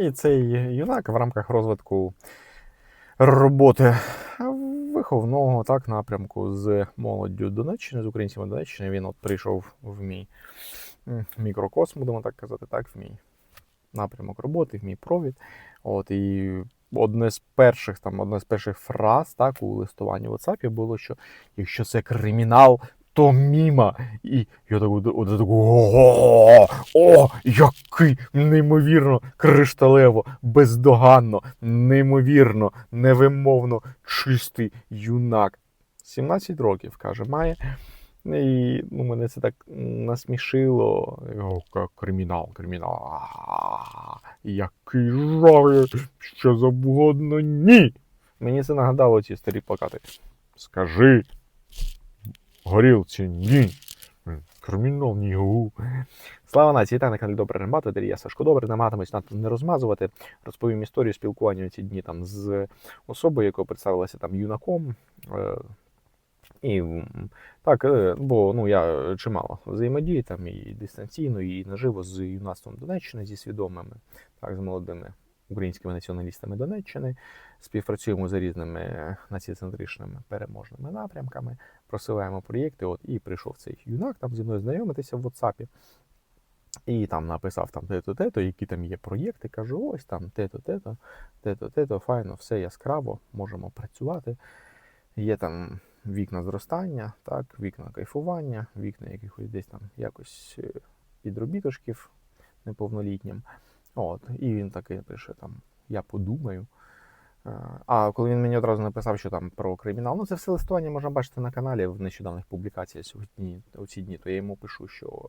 І цей юнак в рамках розвитку роботи виховного так, напрямку з молоддю Донеччини, з українцями Донеччини, він от прийшов в мій мікрокосм, будемо так казати, так, в мій напрямок роботи, в мій провід. От, і одне з перших, там, одна з перших фраз так, у листуванні в WhatsApp було, що якщо це кримінал, то міма. І я так от, о, який неймовірно кришталево, бездоганно, неймовірно, невимовно чистий юнак. 17 років, каже, має. І ну, мене це так насмішило. О, кримінал, кримінал. Який жах, що завгодно ні. Мені це нагадало ці старі плакати. Скажи, горілці ні. Кримінал ні. Слава нації, та на каналі Добре Рембатор, я Сашко Добре, намагатимусь надто не розмазувати. Розповім історію спілкування ці дні там з особою, яка представилася там юнаком. Е, і так, е, бо ну я чимало взаємодію там і дистанційно, і наживо з юнацтвом Донеччини, зі свідомими, так, з молодими українськими націоналістами Донеччини. Співпрацюємо за різними націоцентричними переможними напрямками, просуваємо проєкти. От і прийшов цей юнак там зі мною знайомитися в WhatsApp. І там написав там те-то, те-то, які там є проєкти. Кажу, ось там те-то, те-то, те-то, те-то, файно, все яскраво, можемо працювати. Є там вікна зростання, так, вікна кайфування, вікна якихось десь там якось е, підробіточків неповнолітнім. От, і він такий пише там: Я подумаю. Е, А коли він мені одразу написав, що там про кримінал, ну це все листування можна бачити на каналі в нещодавних публікаціях сьогодні, у ці дні, то я йому пишу, що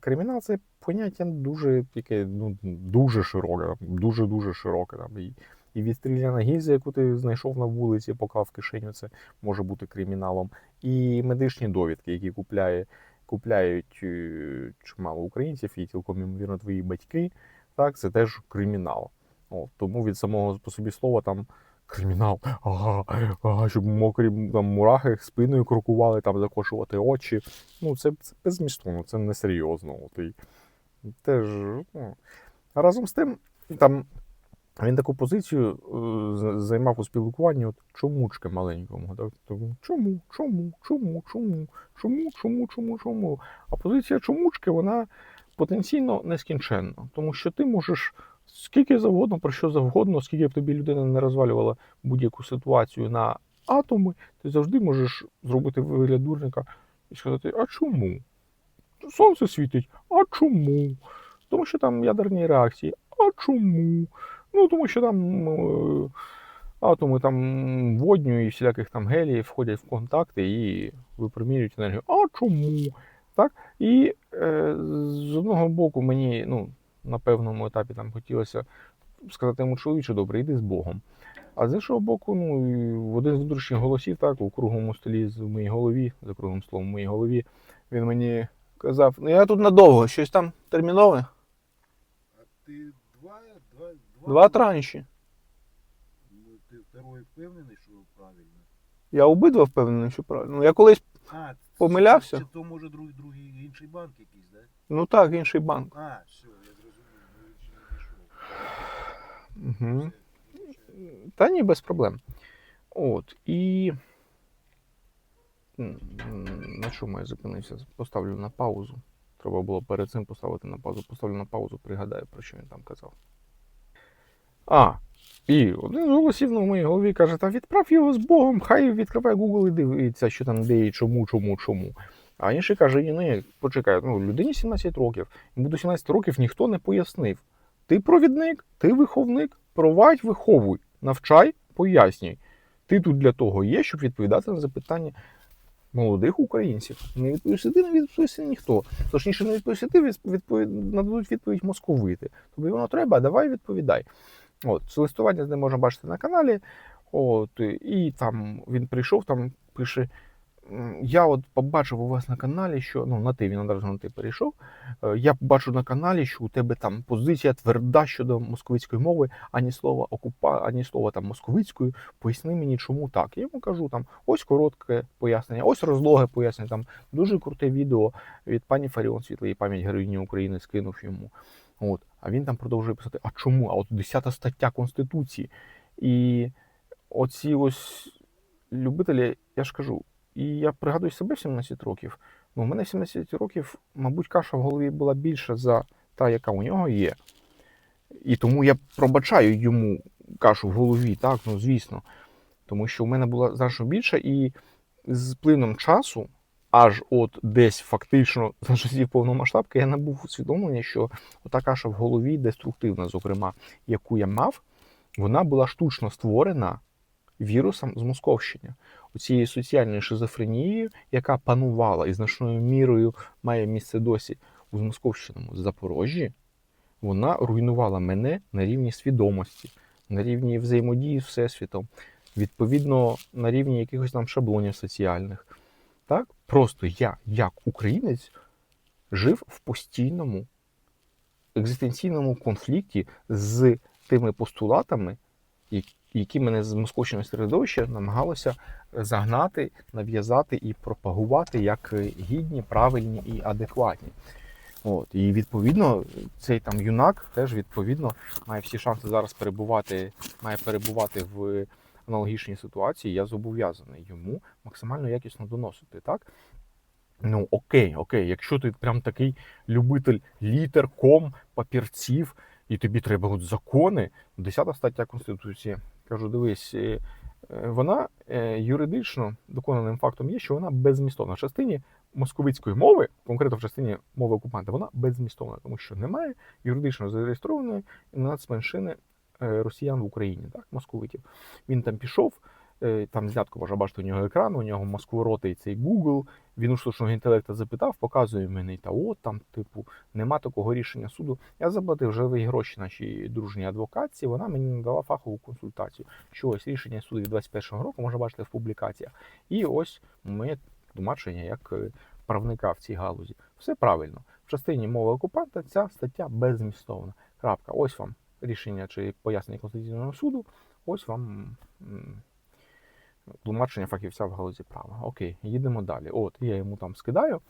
кримінал це поняття дуже яке ну, дуже широке, дуже дуже широке. Там, і, і відстріляна гільза, яку ти знайшов на вулиці, поклав в кишеню, це може бути криміналом. І медичні довідки, які купляє, купляють е, чимало українців, і цілком ймовірно твої батьки, так, це теж кримінал. О, тому від самого по собі слова там кримінал, ага, ага, щоб мокрі там, мурахи спиною крокували, там закошувати очі. Ну, це, це беззмістовно, це несерйозно. От, і теж, ну, разом з тим, там він таку позицію е, займав у спілкуванні от чомучки маленькому. Так? Чому, чому, чому, чому, чому, чому, чому, чому? А позиція чомучки, вона потенційно нескінченна, тому що ти можеш скільки завгодно, про що завгодно, скільки б тобі людина не розвалювала будь-яку ситуацію на атоми, ти завжди можеш зробити вигляд дурника і сказати, а чому? Сонце світить, а чому? Тому що там ядерні реакції, а чому? Ну, тому що там е, атоми там водню і всіляких там геліїв входять в контакти і випромінюють енергію. А чому? Так? І е, з одного боку мені ну, на певному етапі там хотілося сказати йому чоловіче, добре, йди з Богом. А з іншого боку, ну, і в один з внутрішніх голосів, так, у круглому столі в моїй голові, за круглим столом в моїй голові, він мені казав: ну я тут надовго, щось там термінове. А ти два, два, два, Два транші. Ну, ти второй впевнений, що правильно. Я обидва впевнений, що правильно. Ну, я колись, А, Помилявся? Чи, чи то може другий, другий інший банк якийсь, да? ну так, інший банк. А, все, я зрозумів, ну він ще не дійшов. Угу. Та ні, без проблем. От, і. На чому я зупинився? Поставлю на паузу. Треба було перед цим поставити на паузу. Поставлю на паузу, пригадаю, про що він там казав. А, і один з голосів на моїй голові каже: та відправ його з Богом, хай відкриває Google і дивиться, що там де і чому, чому, чому. А інший каже: ні, ні, почекай, ну, людині 17 років. Йому до 17 років ніхто не пояснив. Ти провідник, ти виховник, провадь, виховуй, навчай, пояснюй. Ти тут для того є, щоб відповідати на запитання молодих українців. Не відповісти ти, не відповісти ніхто. Точніше, не відповісти ти, відповідь, нададуть відповідь московити. Тобі воно треба, давай відповідай. От, це листування з ним можна бачити на каналі. От, і там він прийшов, там пише. «М, Я от побачив у вас на каналі, що ну на ти він одразу на ти перейшов. Е, Я бачу на каналі, що у тебе там позиція тверда щодо московицької мови, ані слова окупа, ані слова там московицькою. Поясни мені, чому так. Я йому кажу там ось коротке пояснення, ось розлоге пояснення. Там дуже круте відео від пані Фаріон Світлої пам'ять героїні України скинув йому. От. А він там продовжує писати: а чому? А от 10 стаття Конституції. І оці ось любителі, я ж кажу, і я пригадую себе 17 років. Ну, у мене 17 років, мабуть, каша в голові була більша за та, яка у нього є. І тому я пробачаю йому кашу в голові, так, ну звісно. Тому що в мене була значно більша, і з плином часу, аж от десь фактично за часів повномасштабки, я набув усвідомлення, що ота каша в голові деструктивна, зокрема, яку я мав, вона була штучно створена вірусом з Московщини. Оцією соціальною шизофренією, яка панувала і значною мірою має місце досі у Московщиному Запорожжі, вона руйнувала мене на рівні свідомості, на рівні взаємодії з Всесвітом, відповідно, на рівні якихось там шаблонів соціальних. Так? Просто я, як українець, жив в постійному екзистенційному конфлікті з тими постулатами, які- мене з московщиного середовища намагалося загнати, нав'язати і пропагувати як гідні, правильні і адекватні. От, і відповідно, цей там юнак теж відповідно має всі шанси зараз перебувати, має перебувати в аналогічній ситуації. Я зобов'язаний йому максимально якісно доносити. Так? Ну окей, окей, якщо ти прям такий любитель літер, ком, папірців, і тобі треба от закони, 10 стаття Конституції. Кажу, дивись, е, е, вона е, юридично доконаним фактом є, що вона беззмістовна. В частині московицької мови, конкретно в частині мови окупанта, вона беззмістовна, тому що немає юридично зареєстрованої нацменшини росіян в Україні, так, московитів. Він там пішов, там знятку можна бачити у нього екран, у нього москворотий цей Google, він у штучного інтелекту запитав, показує мені, та от там, типу, нема такого рішення суду. Я заплатив живі гроші нашій дружній адвокатці, вона мені надала фахову консультацію. Що ось рішення суду від 21-го року можна бачити в публікаціях. І ось моє тлумачення як е, правника в цій галузі. Все правильно. В частині мови окупанта ця стаття беззмістовна. Крапка. Ось вам рішення чи пояснення Конституційного суду, ось вам тлумачення фахівця в галузі права. Окей, їдемо далі. От, я йому там скидаю.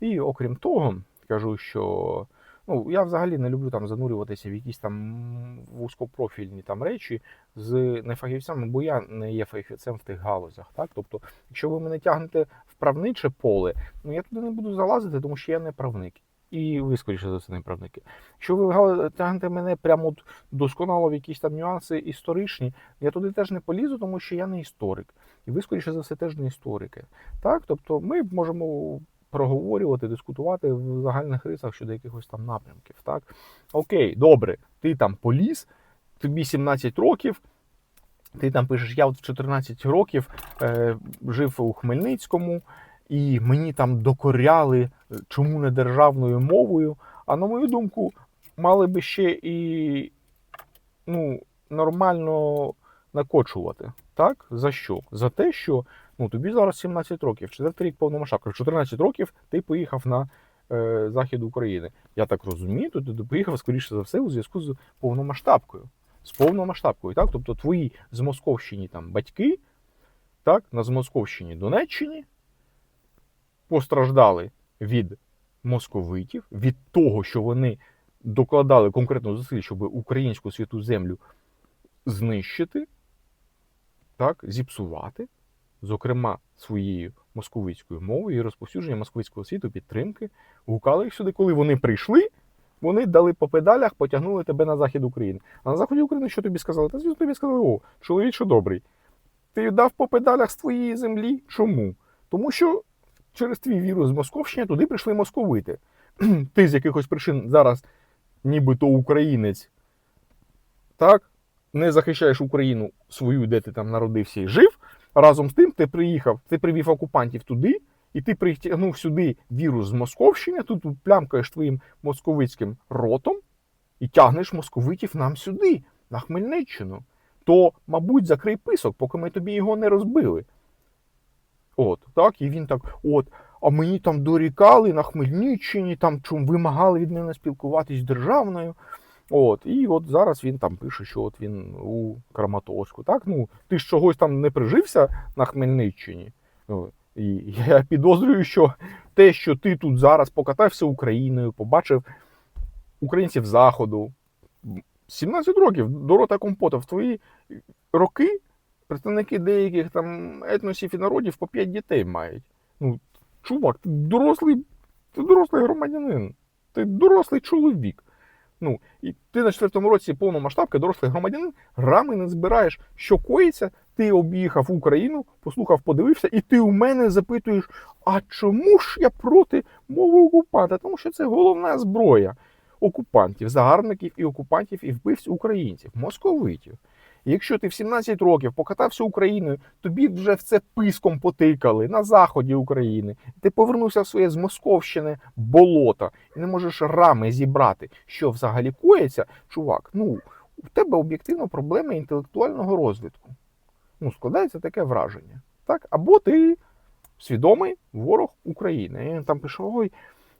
І окрім того, кажу, що ну, я взагалі не люблю там занурюватися в якісь там вузькопрофільні там речі з нефахівцями, бо я не є фахівцем в тих галузях. Так? Тобто, якщо ви мене тягнете в правниче поле, ну я туди не буду залазити, тому що я не правник. І ви, скоріше за це, не правники. Якщо ви тягнете мене прямо от досконало в якісь там нюанси історичні, я туди теж не полізу, тому що я не історик. І ви, скоріше за все, теж не історики. Так? Тобто ми можемо проговорювати, дискутувати в загальних рисах щодо якихось там напрямків. Так? Окей, добре, ти там поліз, тобі 17 років. Ти там пишеш, я от в 14 років е, жив у Хмельницькому, і мені там докоряли, е, чому не державною мовою. А на мою думку, мали би ще і ну, нормально накочувати. Так? За що? За те, що ну, тобі зараз 17 років, четвертий рік повномасштабка. В 14 років ти поїхав на е, захід України. Я так розумію, то ти поїхав, скоріше за все, у зв'язку з повномасштабкою. З повномасштабкою, так? Тобто твої з Московщині там батьки, так, на Змосковщині Донеччині постраждали від московитів, від того, що вони докладали конкретно зусиль, щоб українську святу землю знищити, так, зіпсувати, зокрема своєю московицькою мовою і розповсюдження московицького світу, підтримки, гукали їх сюди. Коли вони прийшли, вони дали по педалях, потягнули тебе на захід України. А на заході України що тобі сказали? Та звісно, тобі сказали, о, чоловіче добрий. Ти дав по педалях з твоєї землі. Чому? Тому що через твій вірус з Московщини туди прийшли московити. Ти з якихось причин зараз, нібито українець, так, не захищаєш Україну свою, де ти там народився і жив. Разом з тим, ти приїхав, ти привів окупантів туди, і ти притягнув сюди вірус з Московщини, тут плямкаєш твоїм московицьким ротом і тягнеш московитів нам сюди, на Хмельниччину. То, мабуть, закрий писок, поки ми тобі його не розбили. От, так, і він так, от, а мені там дорікали на Хмельниччині, там чому вимагали від мене спілкуватись з державною. От, і от зараз він там пише, що от він у Краматорську. Так, ну ти ж чогось там не прижився на Хмельниччині. Ну, І я підозрюю, що те, що ти тут зараз покатався Україною, побачив українців Заходу. 17 років до рота компота. В твої роки представники деяких там етносів і народів по 5 дітей мають. Ну, чувак, ти дорослий, ти дорослий громадянин, ти дорослий чоловік. Ну, і ти на четвертому році повномасштабка, дорослий громадянин, грами не збираєш, що коїться, ти об'їхав Україну, послухав, подивився, і ти у мене запитуєш, а чому ж я проти мови окупанта? Тому що це головна зброя окупантів, загарбників і окупантів і вбивць українців, московитів. Якщо ти в 17 років покатався Україною, тобі вже в це писком потикали на заході України. Ти повернувся в своє з Московщини болото і не можеш рами зібрати, що взагалі коїться, чувак. Ну у тебе об'єктивно проблеми інтелектуального розвитку. Ну, складається таке враження. Так? Або ти свідомий ворог України. І він там пише: ой,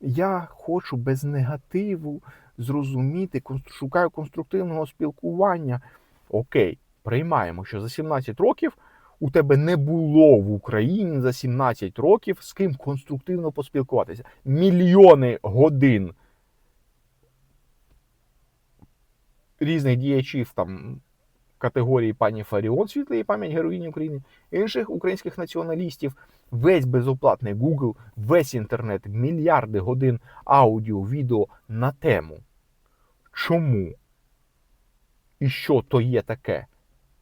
я хочу без негативу зрозуміти, шукаю конструктивного спілкування. Окей, приймаємо, що за 17 років у тебе не було в Україні за 17 років з ким конструктивно поспілкуватися. Мільйони годин різних діячів там категорії пані Фаріон, світлої пам'ять героїні України, інших українських націоналістів, весь безоплатний Google, весь інтернет, мільярди годин аудіо, відео на тему. Чому? І що то є таке?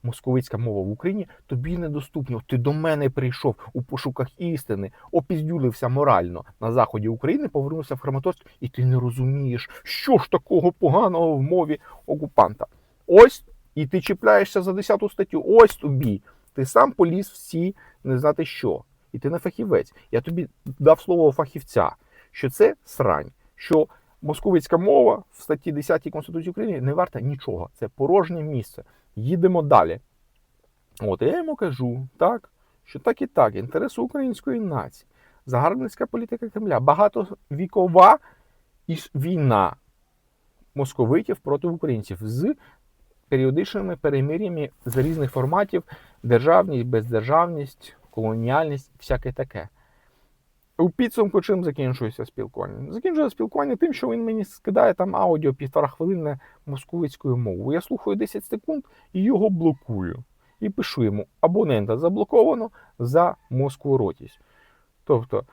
Московицька мова в Україні тобі недоступно. Ти до мене прийшов у пошуках істини, опіздюлився морально на заході України, повернувся в Краматорськ, і ти не розумієш, що ж такого поганого в мові окупанта. Ось і ти чіпляєшся за 10 статтю. Ось тобі. Ти сам поліз всі не знати що. І ти не фахівець. Я тобі дав слово фахівця, що це срань, що московицька мова в статті 10 Конституції України не варта нічого. Це порожнє місце. Їдемо далі. От я йому кажу, так, що так і так, інтереси української нації, загарбницька політика Кремля, багатовікова війна московитів проти українців з періодичними перемир'ями з різних форматів: державність, бездержавність, колоніальність, всяке таке. У підсумку чим закінчується спілкування? Закінчується спілкування тим, що він мені скидає там аудіо півтора хвилини московицькою мовою. Я слухаю 10 секунд і його блокую. І пишу йому: абонента заблоковано за москворотість. Тобто,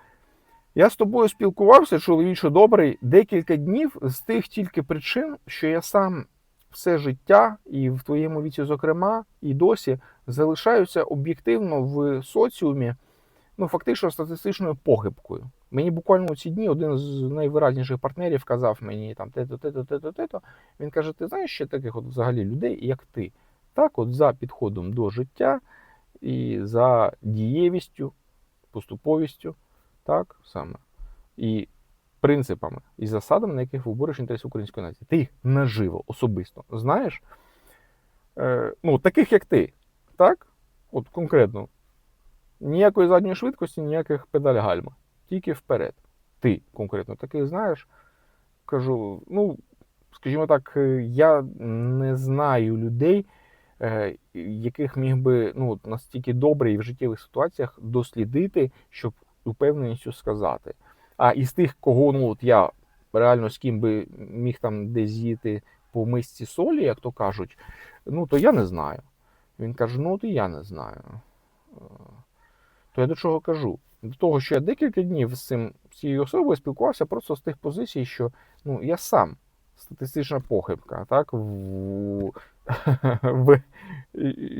я з тобою спілкувався, чоловіче добрий, декілька днів з тих тільки причин, що я сам все життя, і в твоєму віці, зокрема, і досі залишаюся об'єктивно в соціумі, ну фактично статистичною похибкою. Мені буквально у ці дні один з найвиразніших партнерів казав мені там те-то, те-то, те-то, те-то. Він каже: ти знаєш ще таких от взагалі людей, як ти? Так, от за підходом до життя і за дієвістю, поступовістю, так саме. І принципами і засадами, на яких вибориш інтереси української нації. Ти їх наживо, особисто знаєш. Е, ну, таких як ти. Так? От конкретно. Ніякої задньої швидкості, ніяких педаль гальма. Тільки вперед. Ти конкретно таких знаєш. Кажу, ну, скажімо так, е, я не знаю людей, е, яких міг би ну, настільки добре і в життєвих ситуаціях дослідити, щоб упевненістю сказати. А із тих, кого ну, от я реально з ким би міг там десь з'їти по мисці солі, як то кажуть, ну то я не знаю. Він каже: ну от і я не знаю. То я до чого кажу? До того, що я декілька днів з цим з цією особою спілкувався просто з тих позицій, що ну, я сам статистична похибка, так, в, в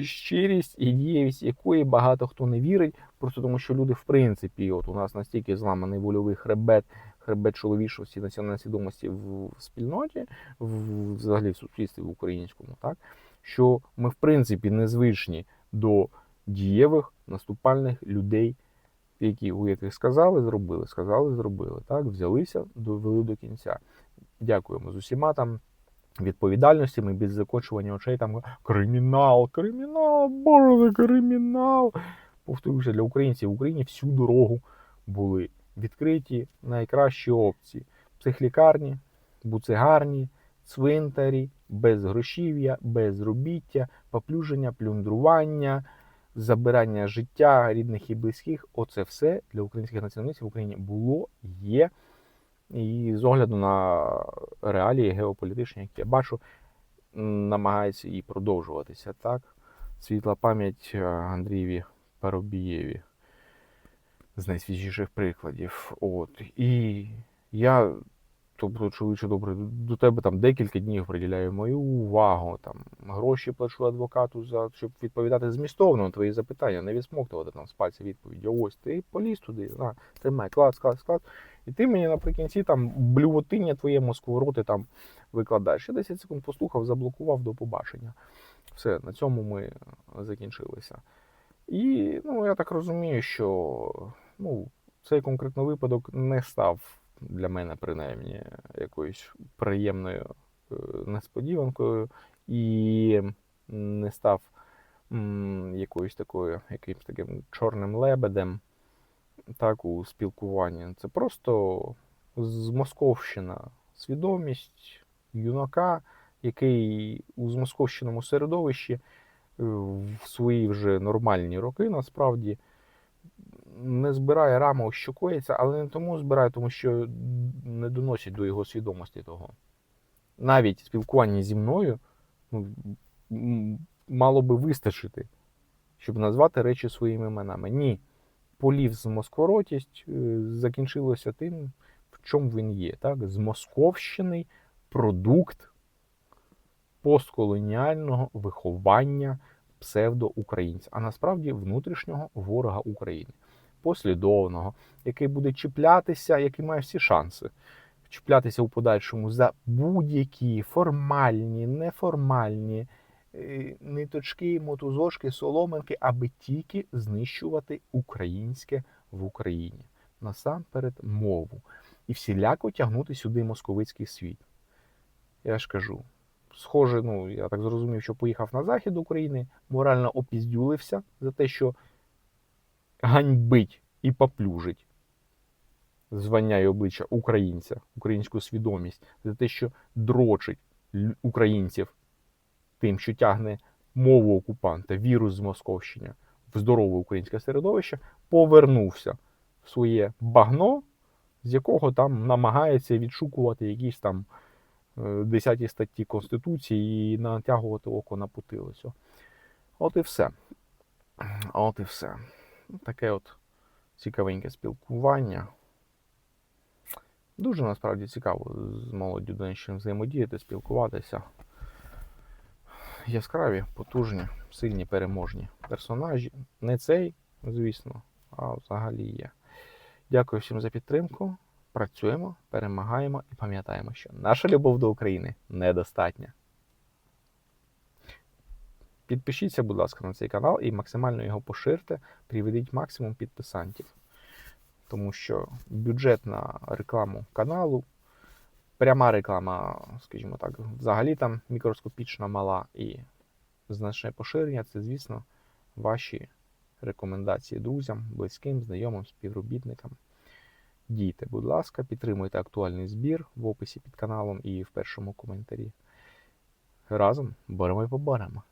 щирість і дієвість якої багато хто не вірить, просто тому що люди, в принципі, от у нас настільки зламаний вольовий хребет, хребет чоловічості, національної свідомості в, в спільноті, в, взагалі в суспільстві в українському, так, що ми, в принципі, незвичні до дієвих наступальних людей, які у яких сказали, зробили, сказали, зробили. Так, взялися, довели до кінця. Дякуємо з усіма там відповідальностями, без закочування очей. Там кримінал, кримінал, боже, кримінал. Повторюся, для українців в Україні всю дорогу були відкриті найкращі опції: психлікарні, буцегарні, цвинтарі, безгрошів'я, безробіття, поплюження, плюндрування, забирання життя рідних і близьких. Оце все для українських націоналістів в Україні було, є І з огляду на реалії геополітичні, які я бачу, намагається і продовжуватися. Так? Світла пам'ять е, Андрієві Парубієві з найсвіжіших прикладів. От. І я, тобто, чоловіче добре, до тебе там декілька днів приділяю мою увагу, там, гроші плачу адвокату, за, щоб відповідати змістовно на твої запитання, не відсмоктувати там з пальця відповіді. Ось ти поліз туди, на, тримай, клас, клас, клас. І ти мені наприкінці там блювотиння твоєму сковороти там викладаєш. Я 10 секунд послухав, заблокував до побачення. Все, на цьому ми закінчилися. І ну, я так розумію, що ну, цей конкретний випадок не став для мене принаймні якоюсь приємною е, несподіванкою і не став якоюсь такою, якимось таким чорним лебедем так, у спілкуванні. Це просто змосковщина свідомість юнака, який у змосковщеному середовищі е, в свої вже нормальні роки насправді не збирає рамок, що коїться, але не тому збирає, тому що не доносять до його свідомості того. Навіть спілкування зі мною ну, мало би вистачити, щоб назвати речі своїми іменами. Ні. Полів з москворотість е, закінчилося тим, в чому він є. Так? Змосковщений продукт постколоніального виховання псевдоукраїнця, а насправді внутрішнього ворога України, послідовного, який буде чіплятися, який має всі шанси чіплятися у подальшому за будь-які формальні, неформальні е, ниточки, мотузошки, соломинки, аби тільки знищувати українське в Україні. Насамперед мову. І всіляко тягнути сюди московицький світ. Я ж кажу, схоже, ну я так зрозумів, що поїхав на захід України, морально опіздюлився за те, що ганьбить і поплюжить звання і обличчя українця, українську свідомість, за те, що дрочить українців тим, що тягне мову окупанта, вірус з Московщини в здорове українське середовище, повернувся в своє багно, з якого там намагається відшукувати якісь там е, десяті статті Конституції і натягувати око на потилицю. От і все. От і все. Таке от цікавеньке спілкування. Дуже насправді цікаво з молоддю Донеччини взаємодіяти, спілкуватися. Яскраві, потужні, сильні, переможні персонажі. Не цей, звісно, а взагалі є. Дякую всім за підтримку. Працюємо, перемагаємо і пам'ятаємо, що наша любов до України недостатня. Підпишіться, будь ласка, на цей канал і максимально його поширте, приведіть максимум підписантів. Тому що бюджет на рекламу каналу, пряма реклама, скажімо так, взагалі там мікроскопічна мала і значне поширення це, звісно, ваші рекомендації друзям, близьким, знайомим, співробітникам. Дійте, будь ласка, підтримуйте актуальний збір в описі під каналом і в першому коментарі. Разом боремо і поборемо.